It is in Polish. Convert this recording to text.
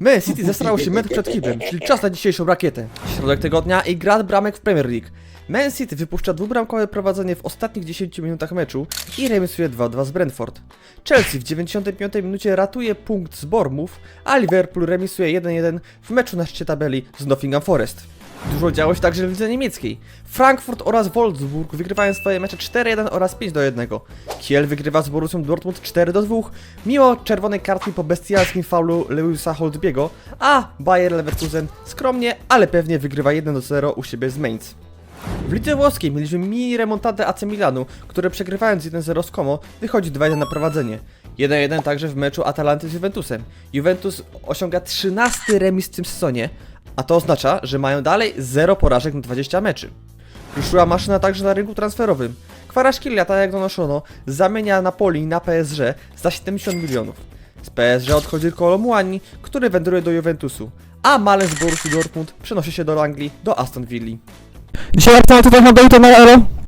Man City zesrało się metr przed kiblem, czyli czas na dzisiejszą rakietę. Środek tygodnia i grad bramek w Premier League. Man City wypuszcza dwubramkowe prowadzenie w ostatnich 10 minutach meczu i remisuje 2-2 z Brentford. Chelsea w 95 minucie ratuje punkt z Bournemouth, a Liverpool remisuje 1-1 w meczu na szczycie tabeli z Nottingham Forest. Dużo działo się także w lidze niemieckiej. Frankfurt oraz Wolfsburg wygrywają swoje mecze 4-1 oraz 5-1. Kiel wygrywa z Borussią Dortmund 4-2 mimo czerwonej kartki po bestialskim faulu Lewisa Holtbiego, a Bayer Leverkusen skromnie, ale pewnie wygrywa 1-0 u siebie z Mainz. W lidze włoskiej mieliśmy mini remontadę AC Milanu, które przegrywając 1-0 z Como wychodzi 2-1 na prowadzenie. 1-1 także w meczu Atalanty z Juventusem. Juventus osiąga 13 remis w tym sezonie, a to oznacza, że mają dalej 0 porażek na 20 meczy. Ruszyła maszyna także na rynku transferowym. Kwaraszkilia, tak jak donoszono, zamienia Napoli na PSG za 70 milionów. Z PSG odchodzi Kolomuani, który wędruje do Juventusu, a Malen z Borussii Dortmund przenosi się do Anglii, do Aston Villa. Dzisiaj Arsenal tutaj na Euro.